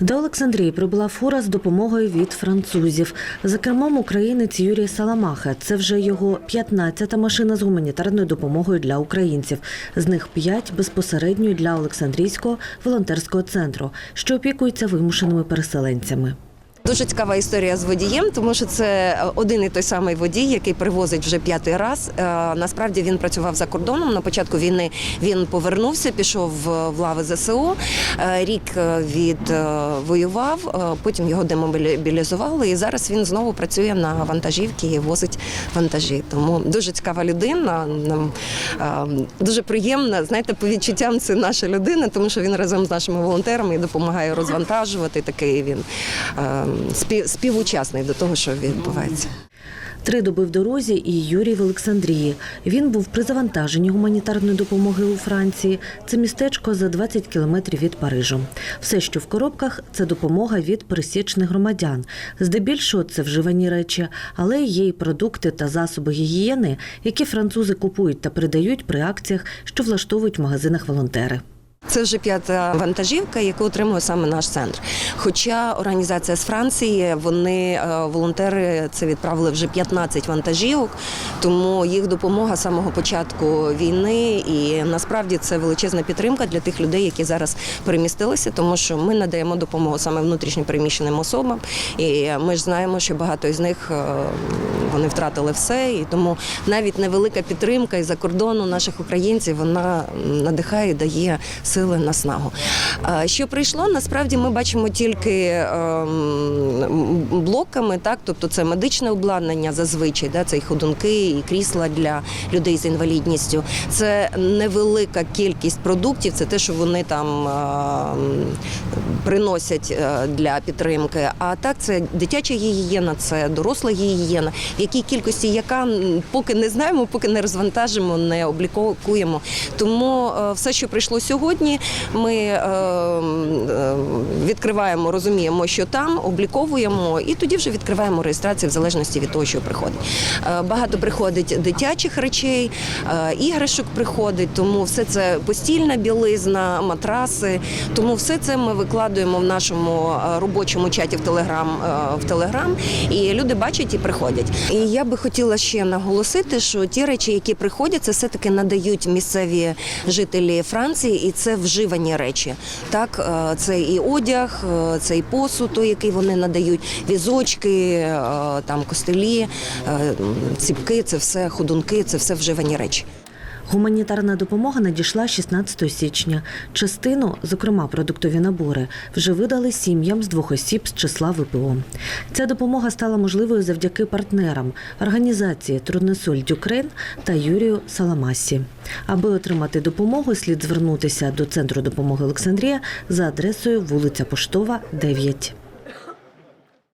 До Олександрії прибула фура з допомогою від французів. За кермом українець Юрій Саламаха. Це вже його 15-та машина з гуманітарною допомогою для українців. З них 5 безпосередньо для Олександрійського волонтерського центру, що опікується вимушеними переселенцями. Дуже цікава історія з водієм, тому що це один і той самий водій, який привозить вже п'ятий раз. Е, Насправді він працював за кордоном. На початку війни він повернувся, пішов в лави ЗСУ. Е, Рік е, від е, воював, е, потім його демобілізували, і зараз він знову працює на вантажівці і возить вантажі. Тому дуже цікава людина. Нам е, дуже приємна. Знаєте, по відчуттям це наша людина, тому що він разом з нашими волонтерами допомагає розвантажувати. Такий він е, спів, співучасний до того, що відбувається. Три доби в дорозі і Юрій в Олександрії. Він був при завантаженні гуманітарної допомоги у Франції. Це містечко за 20 кілометрів від Парижу. Все, що в коробках, це допомога від пересічних громадян. Здебільшого це вживані речі, але є й продукти та засоби гігієни, які французи купують та передають при акціях, що влаштовують в магазинах волонтери. Це вже п'ята вантажівка, яку отримує саме наш центр. Хоча організація з Франції, вони е, волонтери це відправили вже 15 вантажівок, тому їх допомога з самого початку війни. І насправді це величезна підтримка для тих людей, які зараз перемістилися, тому що ми надаємо допомогу саме внутрішньо переміщеним особам. І ми ж знаємо, що багато із них е, вони втратили все. І тому навіть невелика підтримка із-за кордону наших українців вона надихає, і дає сили на снагу. Що прийшло? Насправді ми бачимо тільки ем, блоками, так тобто це медичне обладнання зазвичай, да, це і ходунки, і крісла для людей з інвалідністю. Це невелика кількість продуктів, це те, що вони там ем, приносять е, для підтримки. А так це дитяча гігієна, це доросла гігієна, в якій кількості яка поки не знаємо, поки не розвантажимо, не обліковуємо. Тому е, все, що прийшло сьогодні, ми е, е, відкриваємо, розуміємо, що там, обліковуємо, і тоді вже відкриваємо реєстрацію в залежності від того, що приходить. Е, Багато приходить дитячих речей, іграшок приходить, тому все це постільна білизна, матраси. Тому все це ми викладуємо в нашому робочому чаті в Телеграм в Телеграм, і люди бачать і приходять. І я би хотіла ще наголосити, що ті речі, які приходять, це все таки надають місцеві жителі Франції, і це вживані речі. Так, е, це і одяг, е, це і посуд, який вони надають, візочки, е, там костелі, ціпки, це все ходунки, це все вживані речі. Гуманітарна допомога надійшла 16 січня. Частину, зокрема продуктові набори, вже видали сім'ям з двох осіб з числа ВПО. Ця допомога стала можливою завдяки партнерам організації Труднесоль Дюкрейн та Юрію Саламасі. Аби отримати допомогу, слід звернутися до центру допомоги Олександрія за адресою вулиця Поштова, 9.